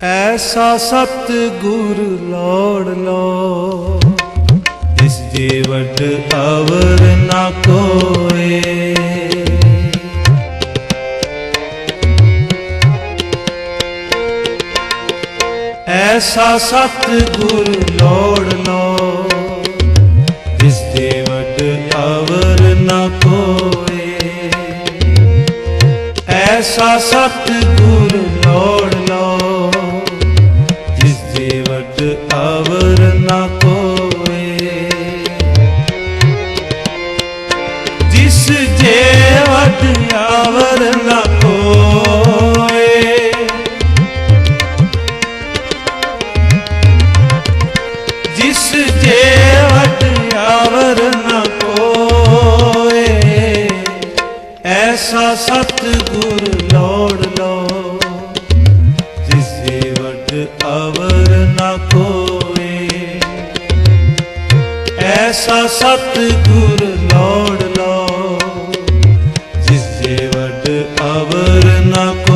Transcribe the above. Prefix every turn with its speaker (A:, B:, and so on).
A: ਐਸਾ ਸਤ ਗੁਰ ਲੋੜ ਲੋ ਇਸ ਜੀਵਟ ਅਵਰ ਨਾ ਕੋਏ। ਐਸਾ ਸਤ ਗੁਰ ਲੋੜ ਲੋ, ਜਿਸ ਦੇ ਵਟ ਅਵਰ ਨ ਕੋਏ। ਐਸਾ ਸਤ ਗੁਰ ਲੋੜ ਅਵਰ ਨਾ ਕੋਏ ਜਿਸ ਜੇ ਵਟ ਅਵਰ ਨ ਕੋਏ ਜਿਸ ਜੇਵਟ ਆਵਰ ਨ ਕੋਏ ਐਸਾ ਸਤ ਗੁਰ ਲੋੜ ਲੋ ਜਿਸ ਜੇਵਟ ਆਵਰ ਨਾ ਕੋਏ ਐਸਾ ਸਤ ਲੋੜ ਲੋ ਜਿਸ ਜੇਵਟ ਆਵਰ ਨ ਕੋਏ